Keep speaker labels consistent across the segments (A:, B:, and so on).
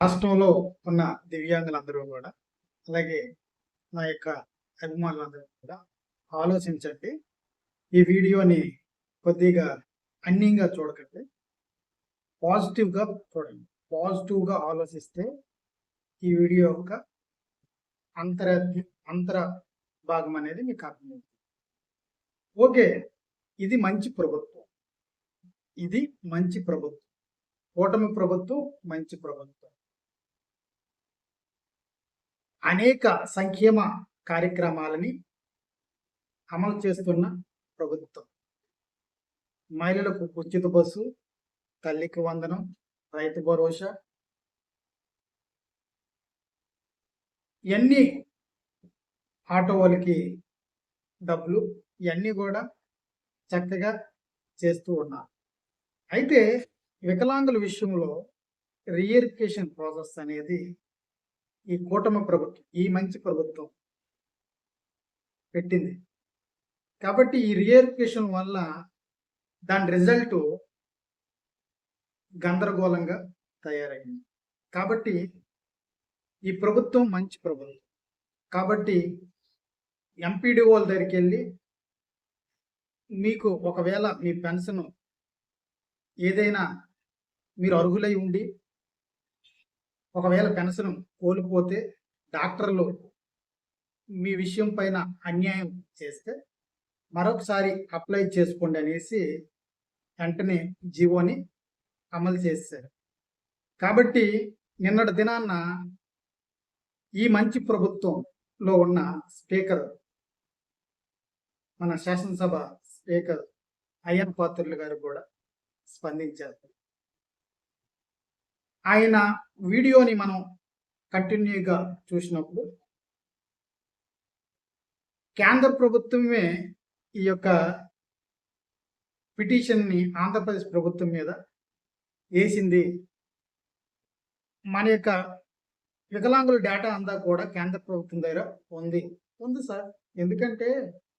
A: రాష్ట్రంలో ఉన్న దివ్యాంగులందరూ కూడా అలాగే నా యొక్క అభిమానులందరూ కూడా ఆలోచించండి. ఈ వీడియోని కొద్దిగా అన్యంగా చూడకండి. పాజిటివ్గా చూడండి. పాజిటివ్గా ఆలోచిస్తే ఈ వీడియో యొక్క అంతర అంతర భాగం అనేది మీకు అర్థమవుతుంది. ఓకే ఇది మంచి ప్రభుత్వం. ఇది మంచి ప్రభుత్వం. కూటమి ప్రభుత్వం మంచి ప్రభుత్వం. అనేక సంక్షేమ కార్యక్రమాలని అమలు చేస్తున్న ప్రభుత్వం. మహిళలకు ఉచిత బస్సు తల్లికి వందనం రైతు భరోసా ఇవన్నీ ఆటో వాళ్ళకి డబ్బులు ఇవన్నీ కూడా చక్కగా చేస్తూ ఉన్నారు. అయితే వికలాంగుల విషయంలో రీఎరిఫికేషన్ ప్రాసెస్ అనేది ఈ కూటమి ప్రభుత్వం ఈ మంచి ప్రభుత్వం పెట్టింది. కాబట్టి ఈ రియరిఫికేషన్ వల్ల దాని రిజల్ట్ గందరగోళంగా తయారైంది. కాబట్టి ఈ ప్రభుత్వం మంచి ప్రభుత్వం. కాబట్టి ఎంపీడీఓల దగ్గరికి వెళ్ళి మీకు ఒకవేళ మీ పెన్షన్ ఏదైనా మీరు అర్హులై ఉండి ఒకవేళ పెన్షన్ కోల్పోతే డాక్టర్లు మీ విషయం పైన అన్యాయం చేస్తే మరొకసారి అప్లై చేసుకోండి అనేసి వెంటనే జీవోని అమలు చేశారు. కాబట్టి నిన్నటి దినాన్న ఈ మంచి ప్రభుత్వంలో ఉన్న స్పీకర్ మన శాసనసభ స్పీకర్ అయ్యన్ పాత్రులు గారు కూడా స్పందించారు. ఆయన వీడియోని మనం కంటిన్యూగా చూసినప్పుడు కేంద్ర ప్రభుత్వమే ఈ యొక్క పిటిషన్ని ఆంధ్రప్రదేశ్ ప్రభుత్వం మీద వేసింది. మన యొక్క వికలాంగుల డేటా అంతా కూడా కేంద్ర ప్రభుత్వం దగ్గర ఉంది. ఉంది సార్. ఎందుకంటే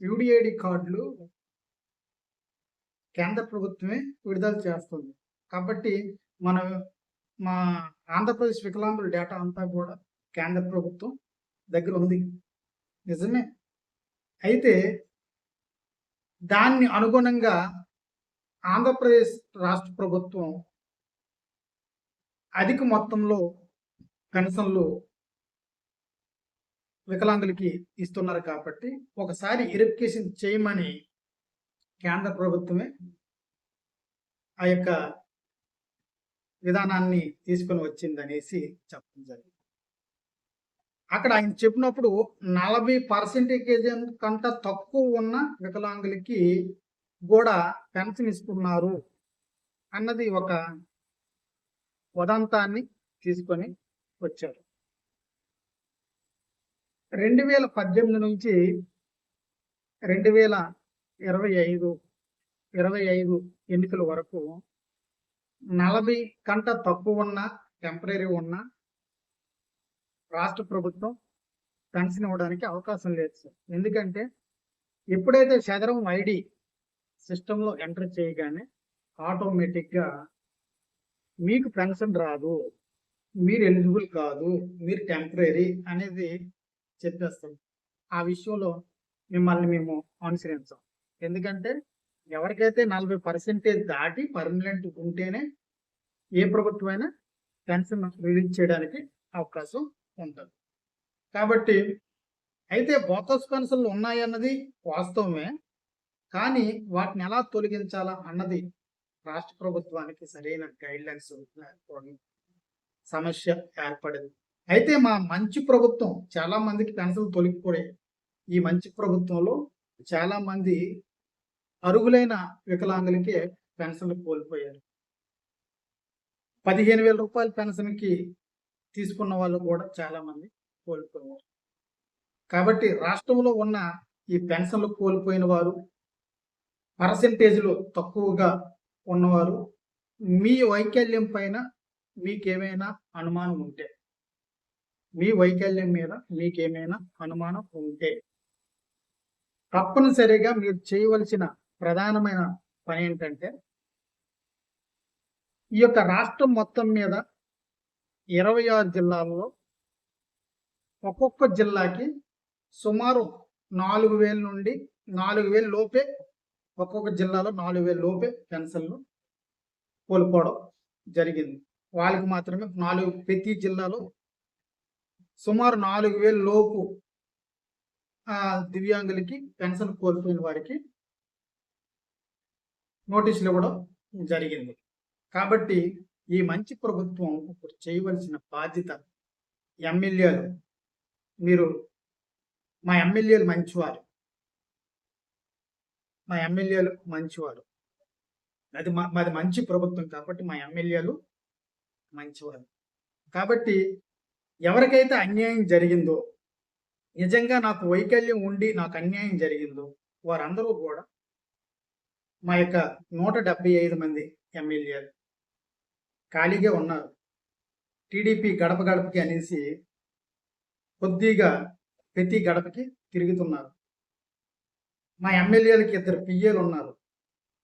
A: యూడిఐడి కార్డులు కేంద్ర ప్రభుత్వమే విడుదల చేస్తుంది. కాబట్టి మనం మా ఆంధ్రప్రదేశ్ వికలాంగుల డేటా అంతా కూడా కేంద్ర ప్రభుత్వం దగ్గర ఉంది. నిజమే. అయితే దాన్ని అనుగుణంగా ఆంధ్రప్రదేశ్ రాష్ట్ర ప్రభుత్వం అధిక మొత్తంలో పెన్షన్లు వికలాంగులకి ఇస్తున్నారు కాబట్టి ఒకసారి వెరిఫికేషన్ చేయమని కేంద్ర ప్రభుత్వమే ఆ యొక్క విధానాన్ని తీసుకొని వచ్చింది అనేసి చెప్పడం జరిగింది. అక్కడ ఆయన చెప్పినప్పుడు నలభై పర్సెంటేజ్ కంటే తక్కువ ఉన్న వికలాంగులకి కూడా పెన్షన్ ఇస్తున్నారు అన్నది ఒక ఉదంతాన్ని తీసుకొని వచ్చారు. రెండు వేల పద్దెనిమిది నుంచి రెండు వేల ఇరవై ఐదు ఇరవై ఐదు ఎన్నికల వరకు నలభై కంట తక్కువ ఉన్న టెంపరీ ఉన్న రాష్ట్ర ప్రభుత్వం పెన్షన్ ఇవ్వడానికి అవకాశం లేదు సార్ ఎందుకంటే ఎప్పుడైతే చదరం ఐడి సిస్టంలో ఎంటర్ చేయగానే ఆటోమేటిక్గా మీకు పెన్షన్ రాదు మీరు ఎలిజిబుల్ కాదు మీరు టెంపరీ అనేది చెప్పేస్తాం. ఆ విషయంలో మిమ్మల్ని మేము అనుసరించాం. ఎందుకంటే ఎవరికైతే నలభై పర్సెంటేజ్ దాటి పర్మనెంట్ ఉంటేనే ఏ ప్రభుత్వం అయినా పెన్షన్ రిలీజ్ చేయడానికి అవకాశం ఉంటుంది. కాబట్టి అయితే బోకస్ పెన్షన్లు ఉన్నాయన్నది వాస్తవమే కానీ వాటిని ఎలా తొలగించాలా అన్నది రాష్ట్ర ప్రభుత్వానికి సరైన గైడ్ లైన్స్ సమస్య ఏర్పడింది. అయితే మా మంచి ప్రభుత్వం చాలా మందికి పెన్షన్ తొలగిపోయాయి. ఈ మంచి ప్రభుత్వంలో చాలా మంది అరుగులైన వికలాంగులకే పెన్షన్లు కోల్పోయారు. పదిహేను వేల రూపాయల పెన్షన్కి తీసుకున్న వాళ్ళు కూడా చాలామంది కోల్పోయారు. కాబట్టి రాష్ట్రంలో ఉన్న ఈ పెన్షన్లు కోల్పోయిన వారు పర్సంటేజ్లు తక్కువగా ఉన్నవారు మీ వైకల్యం పైన మీకేమైనా అనుమానం ఉంటే మీ వైకల్యం మీద మీకేమైనా అనుమానం ఉంటే తప్పనిసరిగా మీరు చేయవలసిన ప్రధానమైన పని ఏంటంటే ఈ యొక్క రాష్ట్రం మొత్తం మీద ఇరవై ఆరు జిల్లాల్లో ఒక్కొక్క జిల్లాకి సుమారు నాలుగు వేల నుండి నాలుగు వేల లోపే ఒక్కొక్క జిల్లాలో నాలుగు వేల లోపే పెన్షన్లు కోల్పోవడం జరిగింది. వాళ్ళకి మాత్రమే నాలుగు ప్రతి జిల్లాలో సుమారు నాలుగు వేల లోపు ఆ, దివ్యాంగులకి పెన్షన్ కోల్పోయిన వారికి నోటీసులు ఇవ్వడం జరిగింది. కాబట్టి ఈ మంచి ప్రభుత్వం ఇప్పుడు చేయవలసిన బాధ్యత ఎమ్మెల్యేలు. మీరు మా ఎమ్మెల్యేలు మంచివారు. మా ఎమ్మెల్యేలు మంచివారు. అది మా మాది మంచి ప్రభుత్వం కాబట్టి మా ఎమ్మెల్యేలు మంచివారు. కాబట్టి ఎవరికైతే అన్యాయం జరిగిందో నిజంగా నాకు వైకల్యం ఉండి నాకు అన్యాయం జరిగిందో వారందరూ కూడా మా యొక్క నూట డెబ్బై ఐదు మంది ఎమ్మెల్యేలు ఖాళీగా ఉన్నారు. టీడీపీ గడప గడపకి అనేసి కొద్దిగా ప్రతి గడపకి తిరుగుతున్నారు. మా ఎమ్మెల్యేలకి ఇద్దరు పిఏలు ఉన్నారు.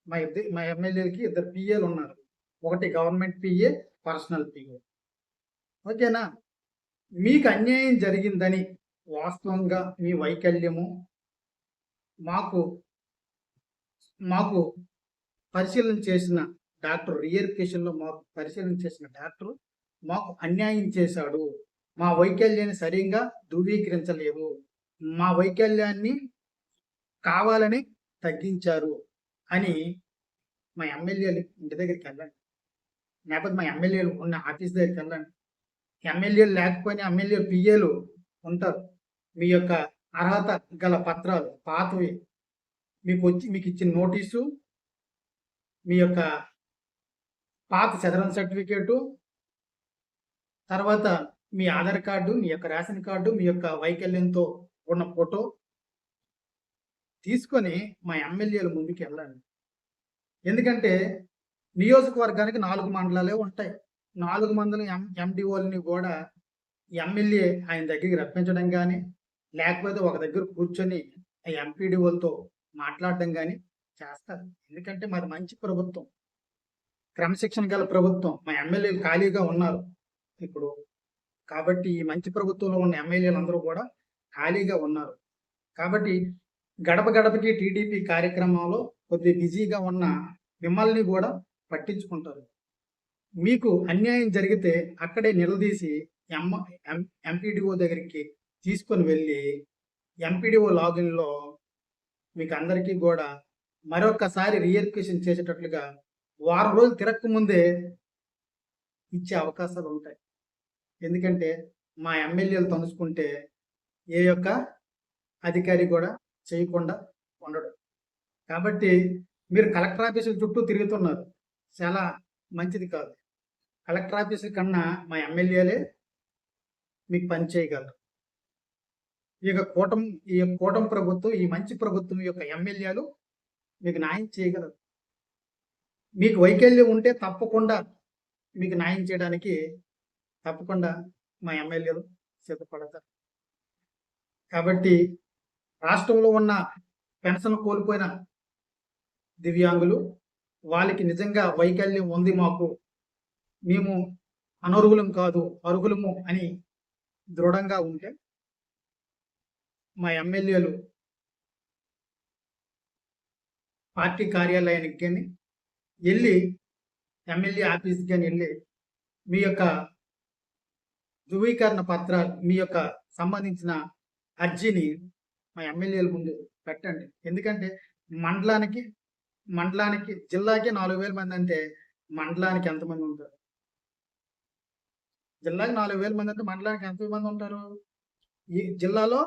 A: మా ఇద్దరు మా ఎమ్మెల్యేలకి ఇద్దరు పిఏలు ఉన్నారు. ఒకటి గవర్నమెంట్ పిఏ పర్సనల్ పిఏ. ఓకేనా? మీకు అన్యాయం జరిగిందని వాస్తవంగా మీ వైకల్యము మాకు మాకు పరిశీలన చేసిన డాక్టర్ రియరిఫికేషన్లో మాకు పరిశీలన చేసిన డాక్టర్ మాకు అన్యాయం చేశాడు. మా వైకల్యాన్ని సరిగ్గా ధృవీకరించలేదు. మా వైకల్యాన్ని కావాలని తగ్గించారు అని మా ఎమ్మెల్యేలు ఇంటి దగ్గరికి వెళ్ళండి. లేకపోతే మా ఎమ్మెల్యేలు ఉన్న ఆఫీస్ దగ్గరికి వెళ్ళండి. ఎమ్మెల్యేలు లేకపోయినా ఎమ్మెల్యే పిఏలు ఉంటారు. మీ యొక్క అర్హత గల పత్రాలు పాతవి మీకు వచ్చి మీకు ఇచ్చిన నోటీసు మీ యొక్క పాత చదరం సర్టిఫికేటు తర్వాత మీ ఆధార్ కార్డు మీ యొక్క రేషన్ కార్డు మీ యొక్క వైకల్యంతో ఉన్న ఫోటో తీసుకొని మా ఎమ్మెల్యేల ముందుకు వెళ్ళండి ఎందుకంటే నియోజకవర్గానికి నాలుగు మండలాలే ఉంటాయి. నాలుగు మండలం ఎం ఎండిఓలని కూడా ఎమ్మెల్యే ఆయన దగ్గరికి రప్పించడం కానీ లేకపోతే ఒక దగ్గర కూర్చొని ఆ ఎంపీడీఓలతో మాట్లాడడం కానీ చేస్తారు. ఎందుకంటే మాది మంచి ప్రభుత్వం. క్రమశిక్షణ గల ప్రభుత్వం. మా ఎమ్మెల్యేలు ఖాళీగా ఉన్నారు. ఇప్పుడు కాబట్టి ఈ మంచి ప్రభుత్వంలో ఉన్న ఎమ్మెల్యేలు అందరూ కూడా ఖాళీగా ఉన్నారు. కాబట్టి గడప గడపకి టీడీపీ కార్యక్రమంలో కొద్ది బిజీగా ఉన్న మిమ్మల్ని కూడా పట్టించుకుంటారు. మీకు అన్యాయం జరిగితే అక్కడే నిలదీసి ఎం ఎంపీడీఓ దగ్గరికి తీసుకొని వెళ్ళి ఎంపీడీఓ లాగిన్లో మీకు అందరికీ కూడా మరొకసారి రియరిఫికేషన్ చేసేటట్లుగా వారం రోజులు తిరక్క ముందే ఇచ్చే అవకాశాలు ఉంటాయి. ఎందుకంటే మా ఎమ్మెల్యేలు తనుచుకుంటే ఏ యొక్క అధికారి కూడా చేయకుండా ఉండడు. కాబట్టి మీరు కలెక్టర్ ఆఫీసుల చుట్టూ తిరుగుతున్నారు. చాలా మంచిది కాదు. కలెక్టర్ ఆఫీసుల కన్నా మా ఎమ్మెల్యేలే మీకు పని చేయగలరు. ఈ యొక్క కూటమి ఈ కూటమి ప్రభుత్వం ఈ మంచి ప్రభుత్వం యొక్క ఎమ్మెల్యేలు మీకు న్యాయం చేయగలరు. మీకు వైకల్యం ఉంటే తప్పకుండా మీకు న్యాయం చేయడానికి తప్పకుండా మా ఎమ్మెల్యేలు సిద్ధపడతారు. కాబట్టి రాష్ట్రంలో ఉన్న పెన్షన్ కోల్పోయిన దివ్యాంగులు వాళ్ళకి నిజంగా వైకల్యం ఉంది మాకు. మేము అనర్హులం కాదు అర్హులము అని దృఢంగా ఉంటే మా ఎమ్మెల్యేలు పార్టీ కార్యాలయానికి కానీ వెళ్ళి ఎమ్మెల్యే ఆఫీస్కి కానీ వెళ్ళి మీ యొక్క ధృవీకరణ పత్రాలు మీ యొక్క సంబంధించిన అర్జీని మా ఎమ్మెల్యేల ముందు పెట్టండి. ఎందుకంటే మండలానికి మండలానికి జిల్లాకి నాలుగు వేల మంది అంటే మండలానికి ఎంతమంది ఉంటారు? జిల్లాకి నాలుగు వేల మంది అంటే మండలానికి ఎంతమంది ఉంటారు? ఈ జిల్లాలో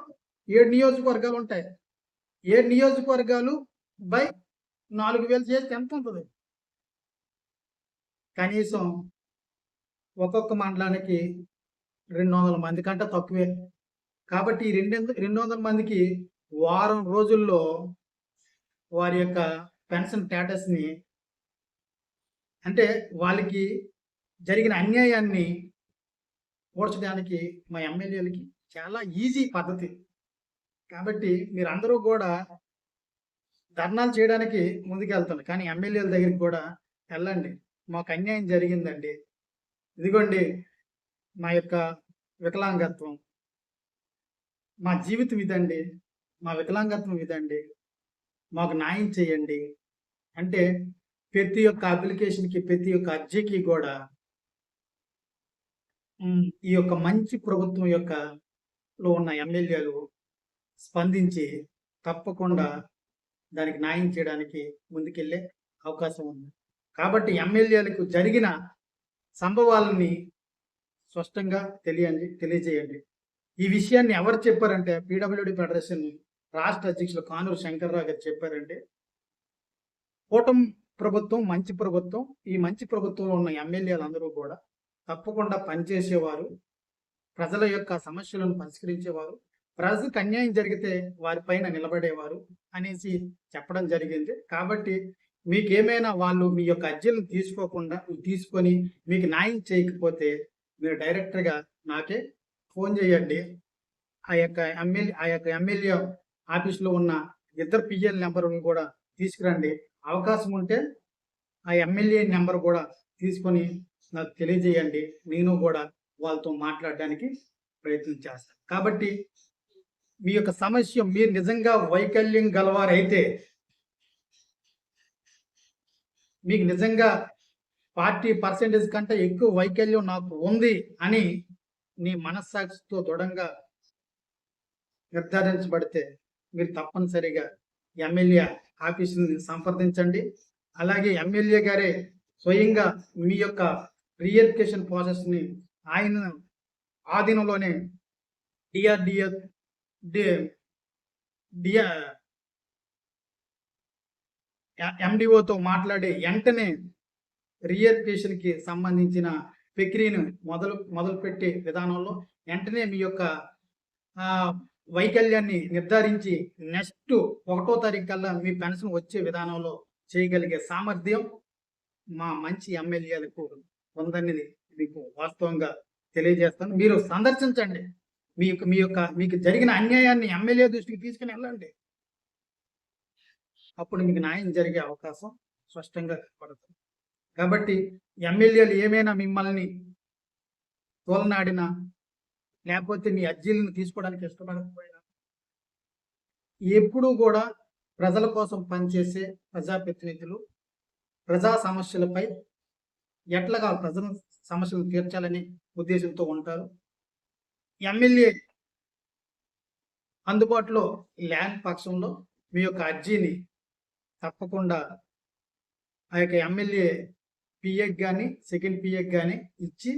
A: ఏడు నియోజకవర్గాలు ఉంటాయి. ఏడు నియోజకవర్గాలు బై నాలుగు వేలు చేస్తే ఎంత ఉంటుంది? కనీసం ఒక్కొక్క మండలానికి రెండు వందల మంది కంటే తక్కువే. కాబట్టి ఈ రెండు రెండు వందల మందికి వారం రోజుల్లో వారి యొక్క పెన్షన్ స్టేటస్ని అంటే వాళ్ళకి జరిగిన అన్యాయాన్ని పోడ్చడానికి మా ఎమ్మెల్యేలకి చాలా ఈజీ పద్ధతి. కాబట్టి మీరందరూ కూడా ధర్నాలు చేయడానికి ముందుకెళ్తాను కానీ ఎమ్మెల్యేల దగ్గరికి కూడా వెళ్ళండి. మాకు అన్యాయం జరిగిందండి. ఇదిగోండి మా యొక్క వికలాంగత్వం. మా జీవితం ఇదండి. మా వికలాంగత్వం ఇదండి. మాకు న్యాయం చేయండి. అంటే ప్రతి ఒక్క అప్లికేషన్కి ప్రతి ఒక్క అర్జీకి కూడా ఈ యొక్క మంచి ప్రభుత్వం యొక్క లో ఉన్న ఎమ్మెల్యేలు స్పందించి తప్పకుండా దానికి న్యాయం చేయడానికి ముందుకెళ్ళే అవకాశం ఉంది. కాబట్టి ఎమ్మెల్యేలకు జరిగిన సంభవాలని స్పష్టంగా తెలియండి తెలియజేయండి. ఈ విషయాన్ని ఎవరు చెప్పారంటే పీడబ్ల్యూడి ఫెడరేషన్ రాష్ట్ర అధ్యక్షులు కానూరు శంకర్రావు గారు చెప్పారంటే కూటమి ప్రభుత్వం మంచి ప్రభుత్వం ఈ మంచి ప్రభుత్వంలో ఉన్న ఎమ్మెల్యేలు అందరూ కూడా తప్పకుండా పనిచేసేవారు. ప్రజల యొక్క సమస్యలను పరిష్కరించేవారు. ప్రజలకు అన్యాయం జరిగితే వారిపైన నిలబడేవారు అనేసి చెప్పడం జరిగింది. కాబట్టి మీకు ఏమైనా వాళ్ళు మీ యొక్క అర్జీలను తీసుకోకుండా తీసుకొని మీకు న్యాయం చేయకపోతే మీరు డైరెక్ట్గా నాకే ఫోన్ చేయండి. ఆ యొక్క ఎమ్మెల్యే ఆ యొక్క ఎమ్మెల్యే ఆఫీస్లో ఉన్న ఇద్దరు పిఎల్ నెంబర్లను కూడా తీసుకురండి. అవకాశం ఉంటే ఆ ఎమ్మెల్యే నెంబర్ కూడా తీసుకొని నాకు తెలియజేయండి. నేను కూడా వాళ్ళతో మాట్లాడడానికి ప్రయత్నం చేస్తాను. కాబట్టి మీ యొక్క సమస్య మీరు నిజంగా వైకల్యం గలవారైతే మీకు నిజంగా పార్టీ పర్సెంటేజ్ కంటే ఎక్కువ వైకల్యం నాకు ఉంది అని నీ మనస్సాక్షితో దృఢంగా నిర్ధారించబడితే మీరు తప్పనిసరిగా ఎమ్మెల్యే ఆఫీసుని సంప్రదించండి. అలాగే ఎమ్మెల్యే గారే స్వయంగా మీ యొక్క రీఎడ్యుకేషన్ ప్రాసెస్ని ఆయన ఆధీనంలోనే డిఆర్డిఏ ఎండిఓతో మాట్లాడి వెంటనే రీఎడ్యుకేషన్ సంబంధించిన ప్రక్రియను మొదలు మొదలుపెట్టే విధానంలో వెంటనే మీ యొక్క వైకల్యాన్ని నిర్ధారించి నెక్స్ట్ ఒకటో తారీఖు కల్లా మీ పెన్షన్ వచ్చే విధానంలో చేయగలిగే సామర్థ్యం మా మంచి ఎమ్మెల్యేలకు ఉందనేది మీకు వాస్తవంగా తెలియజేస్తాను. మీరు సందర్శించండి. మీ యొక్క మీ యొక్క మీకు జరిగిన అన్యాయాన్ని ఎమ్మెల్యే దృష్టికి తీసుకుని వెళ్ళండి. అప్పుడు మీకు న్యాయం జరిగే అవకాశం స్పష్టంగా పడుతుంది కాబట్టి ఎమ్మెల్యేలు ఏమైనా మిమ్మల్ని తోలనాడినా లేకపోతే మీ అర్జీలను తీసుకోవడానికి ఇష్టపడకపోయినా ఎప్పుడూ కూడా ప్రజల కోసం పనిచేసే ప్రజాప్రతినిధులు ప్రజా సమస్యలపై ఎట్లాగా ప్రజల సమస్యలు తీర్చాలని ఉద్దేశంతో ఉంటారు. ఎమ్మెల్యే అందుబాటులో ల్యాండ్ పక్షంలో మీ యొక్క అర్జీని తప్పకుండా ఆ యొక్క ఎమ్మెల్యే పిఎక్ కానీ సెకండ్ పిఎక్ కానీ ఇచ్చి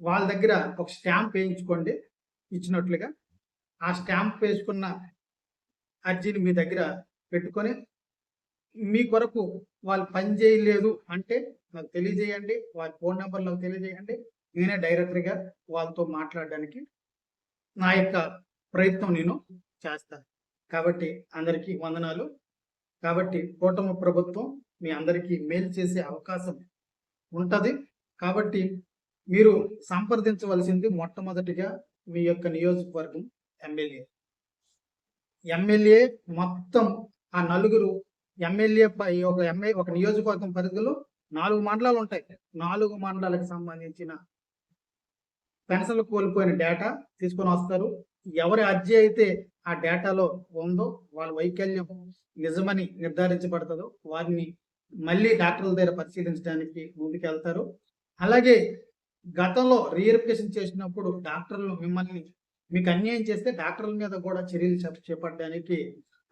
A: వాళ్ళ దగ్గర ఒక స్టాంప్ వేయించుకోండి. ఇచ్చినట్లుగా ఆ స్టాంప్ వేసుకున్న అర్జీని మీ దగ్గర పెట్టుకొని మీ కొరకు వాళ్ళు పని చేయలేదు అంటే నాకు తెలియజేయండి. వాళ్ళ ఫోన్ నెంబర్ నాకు తెలియజేయండి. నేనే డైరెక్టర్గా వాళ్ళతో మాట్లాడడానికి నా యొక్క ప్రయత్నం నేను చేస్తాను కాబట్టి అందరికీ వందనాలు. కాబట్టి కూటమి ప్రభుత్వం మీ అందరికీ మేలు చేసే అవకాశం ఉంటుంది. కాబట్టి మీరు సంప్రదించవలసింది మొట్టమొదటిగా మీ యొక్క నియోజకవర్గం ఎమ్మెల్యే. ఎమ్మెల్యే మొత్తం ఆ నలుగురు ఎమ్మెల్యే పై ఒక ఎమ్మె ఒక నియోజకవర్గం పరిధిలో నాలుగు మండలాలు ఉంటాయి. నాలుగు మండలాలకు సంబంధించిన పెన్షన్లు కోల్పోయిన డేటా తీసుకొని వస్తారు. ఎవరి అర్జీ అయితే ఆ డేటాలో ఉందో వాళ్ళ వైకల్యం నిజమని నిర్ధారించబడుతుందో వారిని మళ్ళీ డాక్టర్ల దగ్గర పరిశీలించడానికి ముందుకెళ్తారు. అలాగే గతంలో రీఎరిఫికేషన్ చేసినప్పుడు డాక్టర్లు మిమ్మల్ని మీకు అన్యాయం చేస్తే డాక్టర్ల మీద కూడా చర్యలు చేపట్టడానికి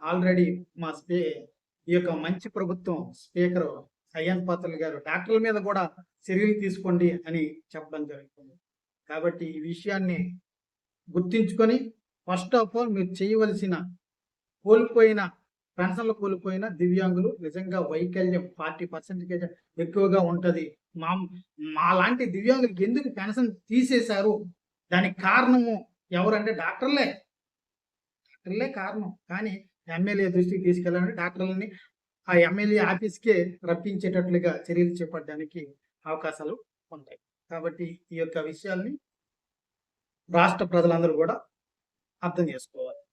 A: ఆల్రెడీ మా స్పే ఈ యొక్క మంచి ప్రభుత్వం స్పీకర్ అయ్యన్ పాత్రలు గారు డాక్టర్ల మీద కూడా చర్యలు తీసుకోండి అని చెప్పడం జరుగుతుంది. కాబట్టి ఈ విషయాన్ని గుర్తించుకొని ఫస్ట్ ఆఫ్ ఆల్ మీరు చేయవలసిన కోల్పోయిన పెన్షన్లు కోల్పోయిన దివ్యాంగులు నిజంగా వైకల్యం ఫార్టీ పర్సెంటేజ్ ఎక్కువగా ఉంటుంది. మా మా లాంటి దివ్యాంగులకి ఎందుకు పెన్షన్ తీసేశారు? దానికి కారణము ఎవరంటే డాక్టర్లే. డాక్టర్లే కారణం. కానీ ఎమ్మెల్యే దృష్టికి తీసుకెళ్ళాలంటే డాక్టర్లని ఆ ఎమ్మెల్యే ఆఫీస్కే రప్పించేటట్లుగా చర్యలు చేపట్టడానికి అవకాశాలు ఉంటాయి. కాబట్టి ఈ యొక్క విషయాల్ని రాష్ట్ర ప్రజలందరూ కూడా అర్థం చేసుకోవాలి.